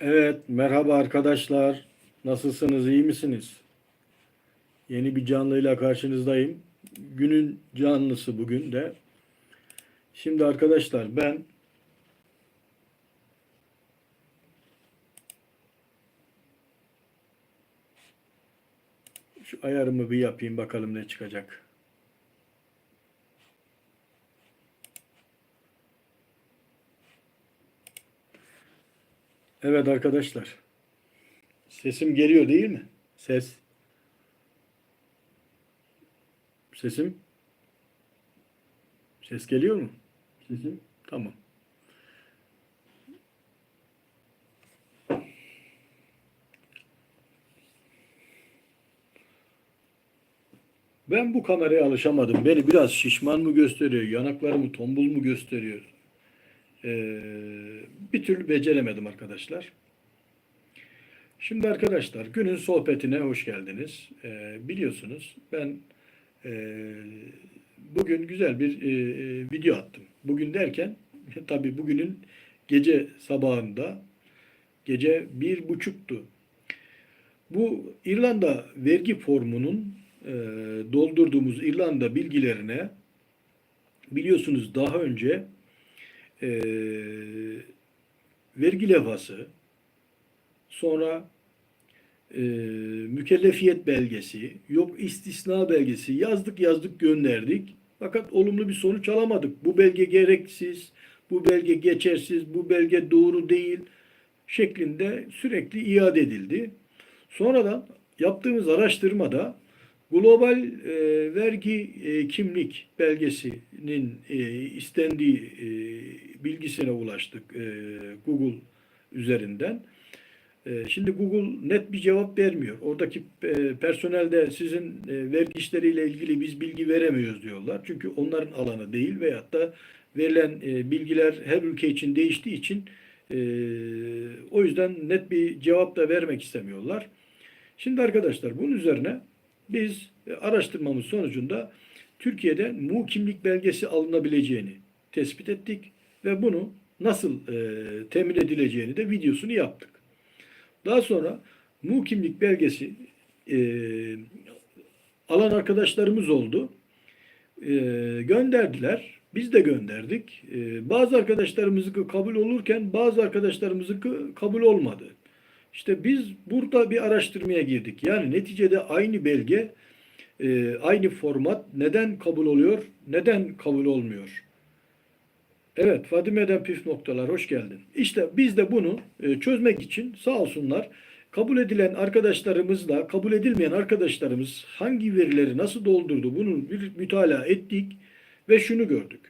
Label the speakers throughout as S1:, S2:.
S1: Evet, merhaba arkadaşlar. Nasılsınız, iyi misiniz? Yeni bir canlıyla karşınızdayım. Günün canlısı bugün de. Şimdi arkadaşlar ben şu ayarımı bir yapayım bakalım ne çıkacak. Evet arkadaşlar. Sesim geliyor değil mi? Ses. Sesim. Ses geliyor mu? Sesim. Tamam. Ben bu kameraya alışamadım. Beni biraz şişman mı gösteriyor? Yanaklarımı tombul mu gösteriyor? Ee, bir türlü beceremedim arkadaşlar. Şimdi arkadaşlar günün sohbetine hoş geldiniz. Ee, biliyorsunuz ben e, bugün güzel bir e, e, video attım. Bugün derken tabii bugünün gece sabahında gece bir buçuktu. Bu İrlanda vergi formunun e, doldurduğumuz İrlanda bilgilerine biliyorsunuz daha önce e, vergi levhası, sonra e, mükellefiyet belgesi, yok istisna belgesi yazdık yazdık gönderdik. Fakat olumlu bir sonuç alamadık. Bu belge gereksiz, bu belge geçersiz, bu belge doğru değil şeklinde sürekli iade edildi. Sonradan yaptığımız araştırmada global e, vergi e, kimlik belgesinin e, istendiği e, bilgisine ulaştık e, Google üzerinden. E, şimdi Google net bir cevap vermiyor. Oradaki e, personel de sizin e, vergi işleriyle ilgili biz bilgi veremiyoruz diyorlar. Çünkü onların alanı değil veyahut da verilen e, bilgiler her ülke için değiştiği için e, o yüzden net bir cevap da vermek istemiyorlar. Şimdi arkadaşlar bunun üzerine biz e, araştırmamız sonucunda Türkiye'de mu kimlik belgesi alınabileceğini tespit ettik ve bunu nasıl e, temin edileceğini de videosunu yaptık. Daha sonra mu kimlik belgesi e, alan arkadaşlarımız oldu. E, gönderdiler. Biz de gönderdik. E, bazı arkadaşlarımızın kabul olurken bazı arkadaşlarımızın kabul olmadı. İşte biz burada bir araştırmaya girdik. Yani neticede aynı belge, e, aynı format neden kabul oluyor, neden kabul olmuyor? Evet, Fadime'den püf noktalar, hoş geldin. İşte biz de bunu e, çözmek için sağ olsunlar kabul edilen arkadaşlarımızla kabul edilmeyen arkadaşlarımız hangi verileri nasıl doldurdu bunu bir mütalaa ettik ve şunu gördük.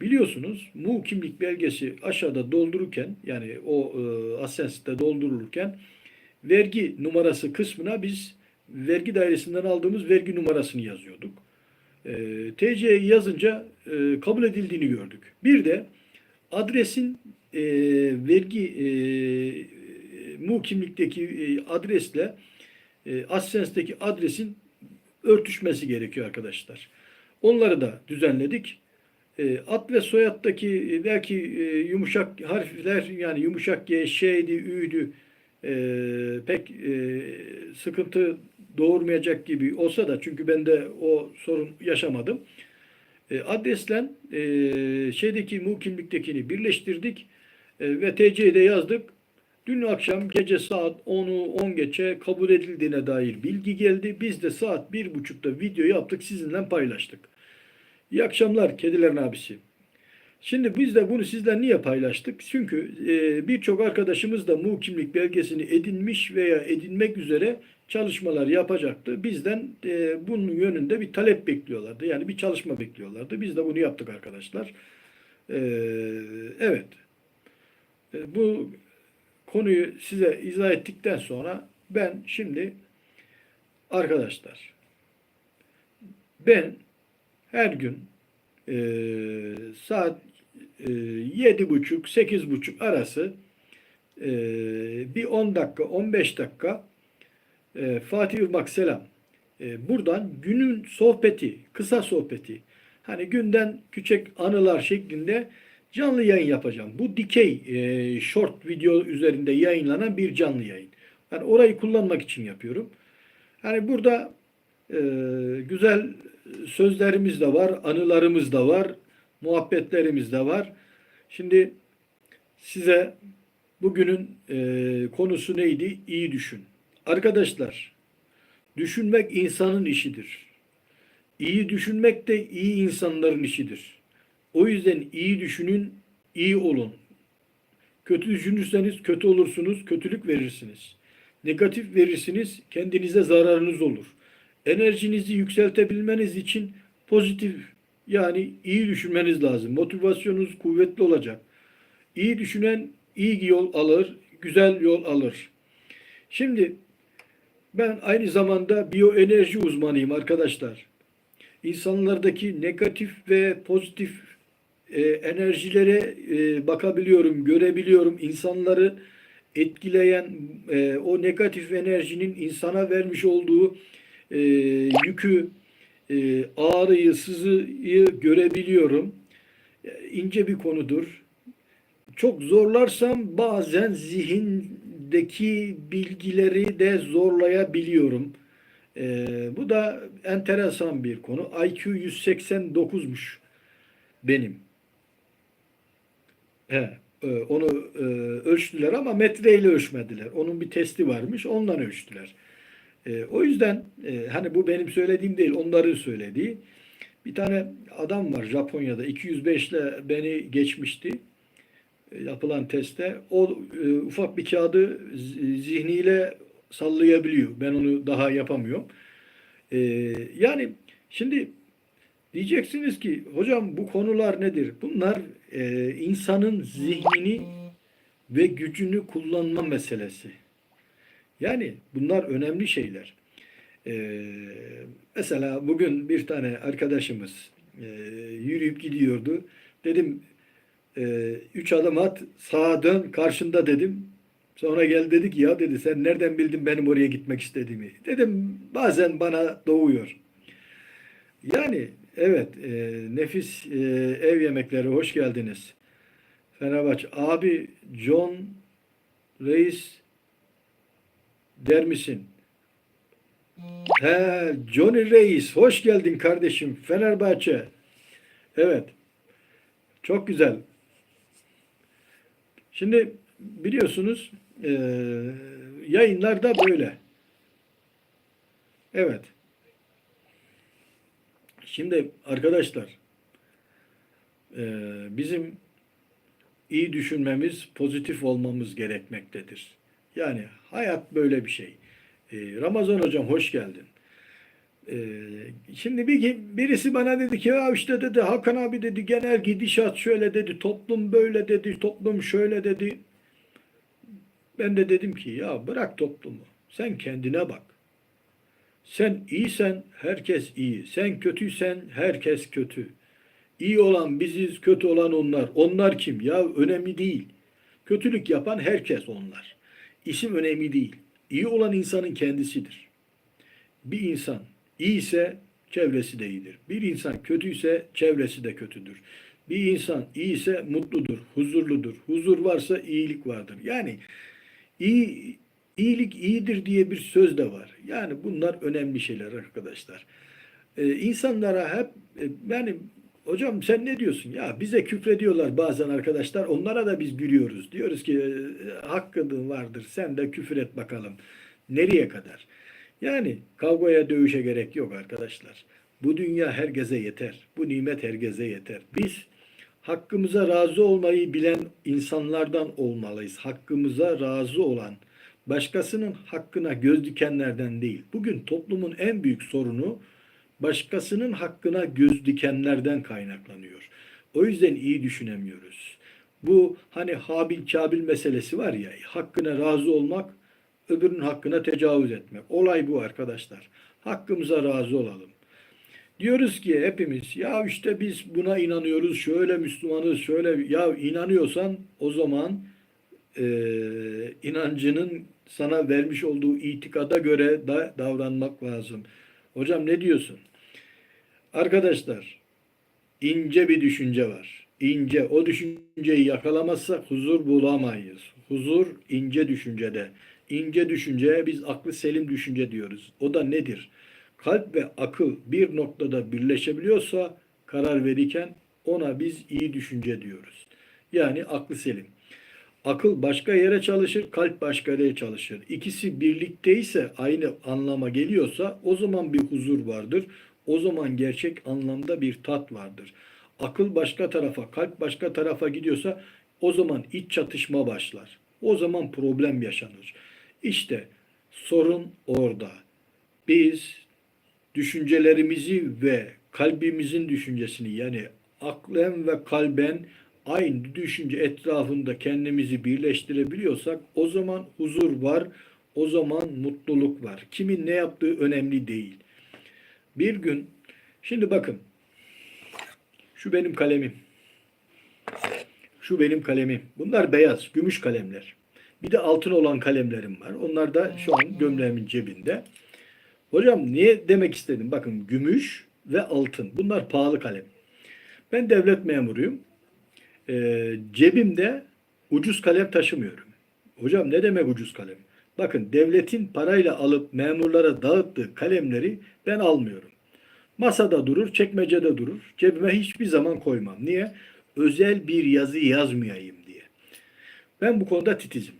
S1: Biliyorsunuz mu kimlik belgesi aşağıda doldururken yani o e, Asens'te doldurulurken vergi numarası kısmına biz vergi dairesinden aldığımız vergi numarasını yazıyorduk. E, TC'yi yazınca e, kabul edildiğini gördük. Bir de adresin e, vergi e, mu kimlikteki e, adresle e, Asens'teki adresin örtüşmesi gerekiyor arkadaşlar. Onları da düzenledik. E, ad ve soyaddaki e, belki e, yumuşak harfler yani yumuşak G, şeydi, ü'ydü e, pek e, sıkıntı doğurmayacak gibi olsa da çünkü ben de o sorun yaşamadım. E, adresle e, şeydeki mu kimliktekini birleştirdik e, ve TC'de yazdık. Dün akşam gece saat 10'u 10 geçe kabul edildiğine dair bilgi geldi. Biz de saat 1.30'da video yaptık sizinle paylaştık. İyi akşamlar kedilerin abisi. Şimdi biz de bunu sizden niye paylaştık? Çünkü e, birçok arkadaşımız da mu kimlik belgesini edinmiş veya edinmek üzere çalışmalar yapacaktı. Bizden e, bunun yönünde bir talep bekliyorlardı. Yani bir çalışma bekliyorlardı. Biz de bunu yaptık arkadaşlar. E, evet. E, bu konuyu size izah ettikten sonra ben şimdi arkadaşlar ben her gün e, saat e, yedi buçuk, sekiz buçuk arası e, bir 10 dakika, 15 dakika e, Fatih Irmak selam. E, buradan günün sohbeti, kısa sohbeti, hani günden küçük anılar şeklinde canlı yayın yapacağım. Bu dikey e, short video üzerinde yayınlanan bir canlı yayın. Yani orayı kullanmak için yapıyorum. Hani burada e, güzel sözlerimiz de var, anılarımız da var, muhabbetlerimiz de var. Şimdi size bugünün e, konusu neydi? İyi düşün. Arkadaşlar, düşünmek insanın işidir. İyi düşünmek de iyi insanların işidir. O yüzden iyi düşünün, iyi olun. Kötü düşünürseniz kötü olursunuz, kötülük verirsiniz. Negatif verirsiniz, kendinize zararınız olur. Enerjinizi yükseltebilmeniz için pozitif yani iyi düşünmeniz lazım. Motivasyonunuz kuvvetli olacak. İyi düşünen iyi yol alır, güzel yol alır. Şimdi ben aynı zamanda biyoenerji uzmanıyım arkadaşlar. İnsanlardaki negatif ve pozitif e, enerjilere e, bakabiliyorum, görebiliyorum. İnsanları etkileyen e, o negatif enerjinin insana vermiş olduğu e, yükü, e, ağrıyı, sızıyı görebiliyorum. E, ince bir konudur. Çok zorlarsam bazen zihindeki bilgileri de zorlayabiliyorum. E, bu da enteresan bir konu. IQ 189'muş benim. He, e, onu e, ölçtüler ama metreyle ölçmediler. Onun bir testi varmış, ondan ölçtüler. E, o yüzden e, hani bu benim söylediğim değil, onların söylediği. Bir tane adam var Japonya'da 205 ile beni geçmişti yapılan testte. O e, ufak bir kağıdı zihniyle sallayabiliyor. Ben onu daha yapamıyorum. E, yani şimdi diyeceksiniz ki hocam bu konular nedir? Bunlar e, insanın zihnini ve gücünü kullanma meselesi. Yani bunlar önemli şeyler. Ee, mesela bugün bir tane arkadaşımız e, yürüyüp gidiyordu. Dedim e, üç adım at sağa dön karşında dedim. Sonra gel dedi ki ya dedi sen nereden bildin benim oraya gitmek istediğimi. Dedim bazen bana doğuyor. Yani evet e, nefis e, ev yemekleri hoş geldiniz. Fenerbahçe abi John Reis der misin? He, Johnny Reis hoş geldin kardeşim Fenerbahçe. Evet. Çok güzel. Şimdi biliyorsunuz e, yayınlarda böyle. Evet. Şimdi arkadaşlar e, bizim iyi düşünmemiz, pozitif olmamız gerekmektedir. Yani hayat böyle bir şey. E, Ramazan hocam hoş geldin. E, şimdi bir birisi bana dedi ki ya işte dedi Hakan abi dedi genel gidişat şöyle dedi, toplum böyle dedi, toplum şöyle dedi. Ben de dedim ki ya bırak toplumu. Sen kendine bak. Sen iyisen herkes iyi. Sen kötüysen herkes kötü. İyi olan biziz, kötü olan onlar. Onlar kim? Ya önemli değil. Kötülük yapan herkes onlar. İsim önemli değil. İyi olan insanın kendisidir. Bir insan iyiyse çevresi de iyidir. Bir insan kötüyse çevresi de kötüdür. Bir insan iyiyse mutludur, huzurludur. Huzur varsa iyilik vardır. Yani iyi iyilik iyidir diye bir söz de var. Yani bunlar önemli şeyler arkadaşlar. Ee, insanlara hep e, yani hocam sen ne diyorsun? Ya bize küfrediyorlar bazen arkadaşlar. Onlara da biz gülüyoruz. Diyoruz ki e, hakkın vardır. Sen de küfür et bakalım. Nereye kadar? Yani kavgaya dövüşe gerek yok arkadaşlar. Bu dünya herkese yeter. Bu nimet herkese yeter. Biz hakkımıza razı olmayı bilen insanlardan olmalıyız. Hakkımıza razı olan, başkasının hakkına göz dikenlerden değil. Bugün toplumun en büyük sorunu başkasının hakkına göz dikenlerden kaynaklanıyor. O yüzden iyi düşünemiyoruz. Bu hani Habil Kabil meselesi var ya, hakkına razı olmak, öbürünün hakkına tecavüz etmek. Olay bu arkadaşlar. Hakkımıza razı olalım. Diyoruz ki hepimiz ya işte biz buna inanıyoruz, şöyle Müslümanız, şöyle ya inanıyorsan o zaman e, inancının sana vermiş olduğu itikada göre da davranmak lazım. Hocam ne diyorsun? Arkadaşlar ince bir düşünce var. ince. O düşünceyi yakalamazsak huzur bulamayız. Huzur ince düşüncede. İnce düşünceye biz aklı selim düşünce diyoruz. O da nedir? Kalp ve akıl bir noktada birleşebiliyorsa karar verirken ona biz iyi düşünce diyoruz. Yani aklı selim. Akıl başka yere çalışır, kalp başka yere çalışır. İkisi birlikteyse aynı anlama geliyorsa o zaman bir huzur vardır. O zaman gerçek anlamda bir tat vardır. Akıl başka tarafa, kalp başka tarafa gidiyorsa o zaman iç çatışma başlar. O zaman problem yaşanır. İşte sorun orada. Biz düşüncelerimizi ve kalbimizin düşüncesini yani aklen ve kalben aynı düşünce etrafında kendimizi birleştirebiliyorsak o zaman huzur var, o zaman mutluluk var. Kimin ne yaptığı önemli değil. Bir gün, şimdi bakın, şu benim kalemim. Şu benim kalemim. Bunlar beyaz, gümüş kalemler. Bir de altın olan kalemlerim var. Onlar da şu an gömleğimin cebinde. Hocam niye demek istedim? Bakın gümüş ve altın. Bunlar pahalı kalem. Ben devlet memuruyum. Ee, cebimde ucuz kalem taşımıyorum. Hocam ne demek ucuz kalem? Bakın devletin parayla alıp memurlara dağıttığı kalemleri ben almıyorum. Masada durur, çekmecede durur. Cebime hiçbir zaman koymam. Niye? Özel bir yazı yazmayayım diye. Ben bu konuda titizim.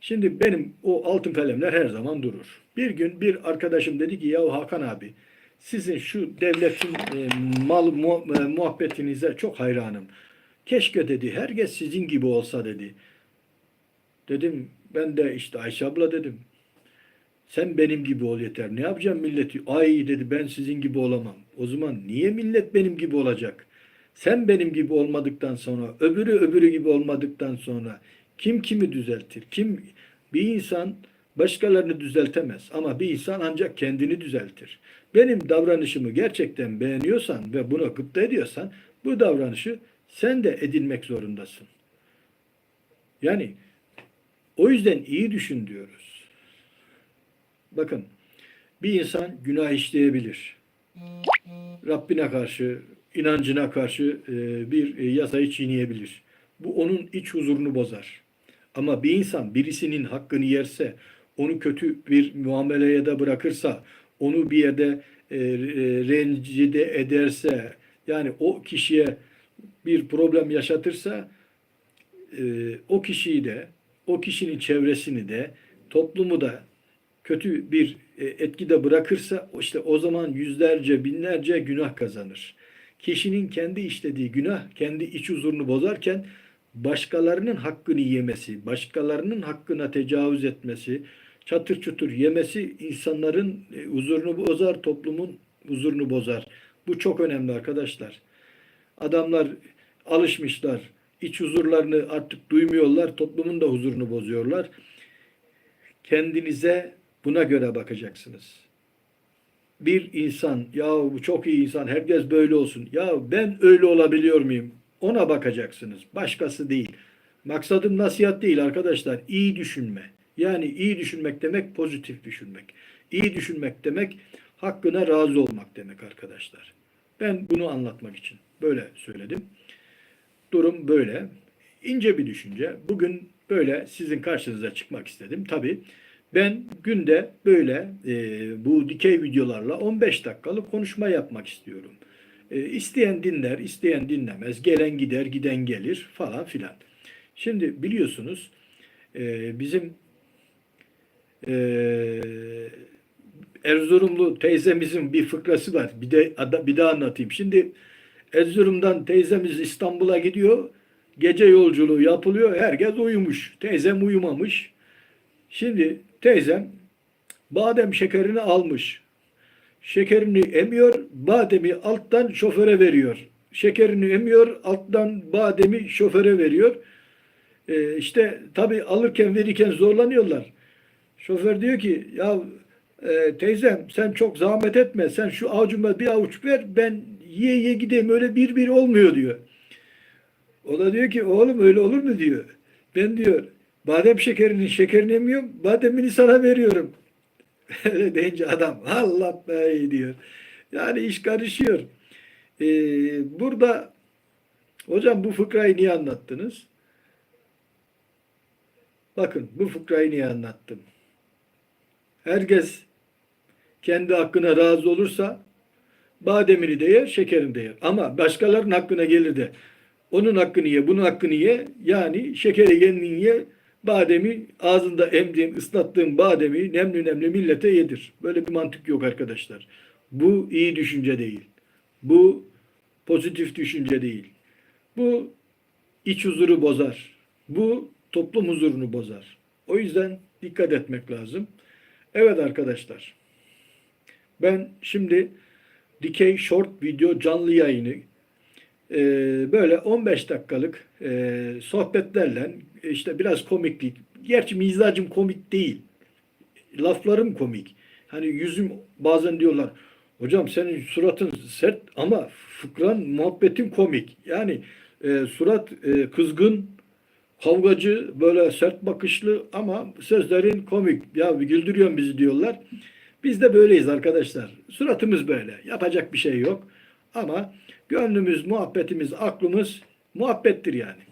S1: Şimdi benim o altın kalemler her zaman durur. Bir gün bir arkadaşım dedi ki ya Hakan abi sizin şu devletin e, mal mu, e, muhabbetinize çok hayranım. Keşke dedi herkes sizin gibi olsa dedi. Dedim ben de işte Ayşe abla dedim. Sen benim gibi ol yeter. Ne yapacağım milleti? Ay dedi ben sizin gibi olamam. O zaman niye millet benim gibi olacak? Sen benim gibi olmadıktan sonra, öbürü öbürü gibi olmadıktan sonra kim kimi düzeltir? Kim bir insan başkalarını düzeltemez ama bir insan ancak kendini düzeltir. Benim davranışımı gerçekten beğeniyorsan ve buna gıpta ediyorsan bu davranışı sen de edinmek zorundasın. Yani o yüzden iyi düşün diyoruz. Bakın bir insan günah işleyebilir. Rabbine karşı, inancına karşı e, bir e, yasayı çiğneyebilir. Bu onun iç huzurunu bozar. Ama bir insan birisinin hakkını yerse, onu kötü bir muameleye de bırakırsa, onu bir yerde e, rencide ederse, yani o kişiye bir problem yaşatırsa, e, o kişiyi de, o kişinin çevresini de, toplumu da kötü bir e, etkide bırakırsa, işte o zaman yüzlerce, binlerce günah kazanır. Kişinin kendi işlediği günah, kendi iç huzurunu bozarken, başkalarının hakkını yemesi, başkalarının hakkına tecavüz etmesi, çatır çutur yemesi insanların e, huzurunu bozar, toplumun huzurunu bozar. Bu çok önemli arkadaşlar. Adamlar alışmışlar, iç huzurlarını artık duymuyorlar, toplumun da huzurunu bozuyorlar. Kendinize buna göre bakacaksınız. Bir insan, ya bu çok iyi insan, herkes böyle olsun. Ya ben öyle olabiliyor muyum? Ona bakacaksınız. Başkası değil. Maksadım nasihat değil arkadaşlar. İyi düşünme. Yani iyi düşünmek demek pozitif düşünmek. İyi düşünmek demek hakkına razı olmak demek arkadaşlar. Ben bunu anlatmak için böyle söyledim. Durum böyle. İnce bir düşünce. Bugün böyle sizin karşınıza çıkmak istedim. Tabii ben günde böyle e, bu dikey videolarla 15 dakikalık konuşma yapmak istiyorum. E, isteyen dinler, isteyen dinlemez. Gelen gider, giden gelir falan filan. Şimdi biliyorsunuz e, bizim e, Erzurumlu teyzemizin bir fıkrası var. Bir de bir daha anlatayım. Şimdi Erzurum'dan teyzemiz İstanbul'a gidiyor. Gece yolculuğu yapılıyor. Herkes uyumuş. Teyzem uyumamış. Şimdi teyzem badem şekerini almış. Şekerini emiyor, bademi alttan şoföre veriyor. Şekerini emiyor, alttan bademi şoföre veriyor. Ee, işte tabii alırken verirken zorlanıyorlar. Şoför diyor ki ya e, teyzem sen çok zahmet etme. Sen şu avucuma bir avuç ver ben yiye yiye gideyim öyle bir bir olmuyor diyor. O da diyor ki oğlum öyle olur mu diyor. Ben diyor badem şekerinin şekerini emiyorum bademini sana veriyorum. Deyince adam Allah be diyor. Yani iş karışıyor. Ee, burada Hocam bu fıkrayı niye anlattınız? Bakın bu fıkrayı niye anlattım? Herkes kendi hakkına razı olursa bademini de yer, şekerini de yer. Ama başkalarının hakkına gelir de onun hakkını ye, bunun hakkını ye. Yani şekeri kendin ye, bademi ağzında emdiğin, ıslattığın bademi nemli nemli millete yedir. Böyle bir mantık yok arkadaşlar. Bu iyi düşünce değil. Bu pozitif düşünce değil. Bu iç huzuru bozar. Bu toplum huzurunu bozar. O yüzden dikkat etmek lazım. Evet arkadaşlar. Ben şimdi dikey short video canlı yayını böyle 15 dakikalık e, sohbetlerle işte biraz komiklik. Gerçi mizacım komik değil. Laflarım komik. Hani yüzüm bazen diyorlar hocam senin suratın sert ama fıkran muhabbetin komik. Yani e, surat e, kızgın, kavgacı, böyle sert bakışlı ama sözlerin komik. Ya güldürüyorsun bizi diyorlar. Biz de böyleyiz arkadaşlar. Suratımız böyle. Yapacak bir şey yok. Ama gönlümüz, muhabbetimiz, aklımız muhabbettir yani.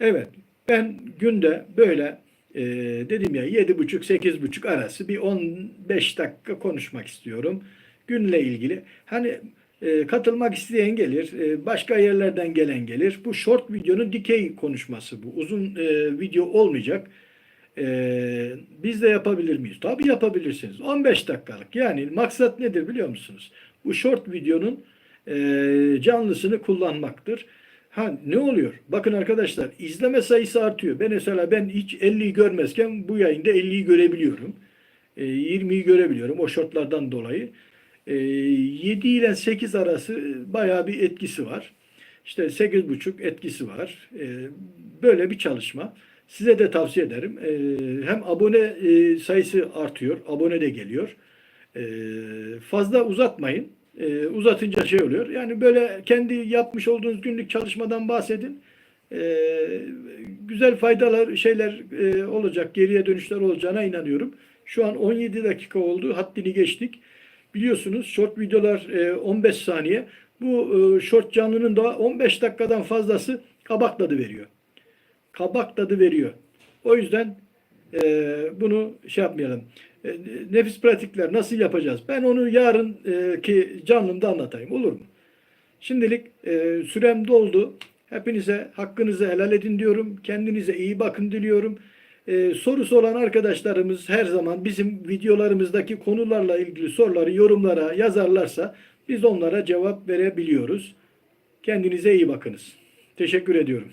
S1: Evet. Ben günde böyle e, dedim ya yedi buçuk sekiz buçuk arası bir 15 dakika konuşmak istiyorum. Günle ilgili. Hani e, katılmak isteyen gelir. e, başka yerlerden gelen gelir. Bu short videonun dikey konuşması bu. Uzun e, video olmayacak. E, biz de yapabilir miyiz? Tabii yapabilirsiniz. 15 dakikalık. Yani maksat nedir biliyor musunuz? Bu short videonun e, canlısını kullanmaktır. Ha ne oluyor? Bakın arkadaşlar izleme sayısı artıyor. Ben mesela ben hiç 50'yi görmezken bu yayında 50'yi görebiliyorum. E, 20'yi görebiliyorum o shortlardan dolayı. E, 7 ile 8 arası bayağı bir etkisi var. İşte 8,5 etkisi var. E, böyle bir çalışma. Size de tavsiye ederim. E, hem abone sayısı artıyor. Abone de geliyor. Fazla uzatmayın. E, uzatınca şey oluyor. Yani böyle kendi yapmış olduğunuz günlük çalışmadan bahsedin. E, güzel faydalar şeyler e, olacak. Geriye dönüşler olacağına inanıyorum. Şu an 17 dakika oldu. Haddini geçtik. Biliyorsunuz short videolar e, 15 saniye. Bu e, short canlının da 15 dakikadan fazlası kabak tadı veriyor. Kabak tadı veriyor. O yüzden e, bunu şey yapmayalım. E, nefis pratikler nasıl yapacağız? Ben onu yarın e, canlımda anlatayım. Olur mu? Şimdilik e, sürem doldu. Hepinize hakkınızı helal edin diyorum. Kendinize iyi bakın diliyorum. Sorusu olan arkadaşlarımız her zaman bizim videolarımızdaki konularla ilgili soruları yorumlara yazarlarsa biz onlara cevap verebiliyoruz. Kendinize iyi bakınız. Teşekkür ediyorum.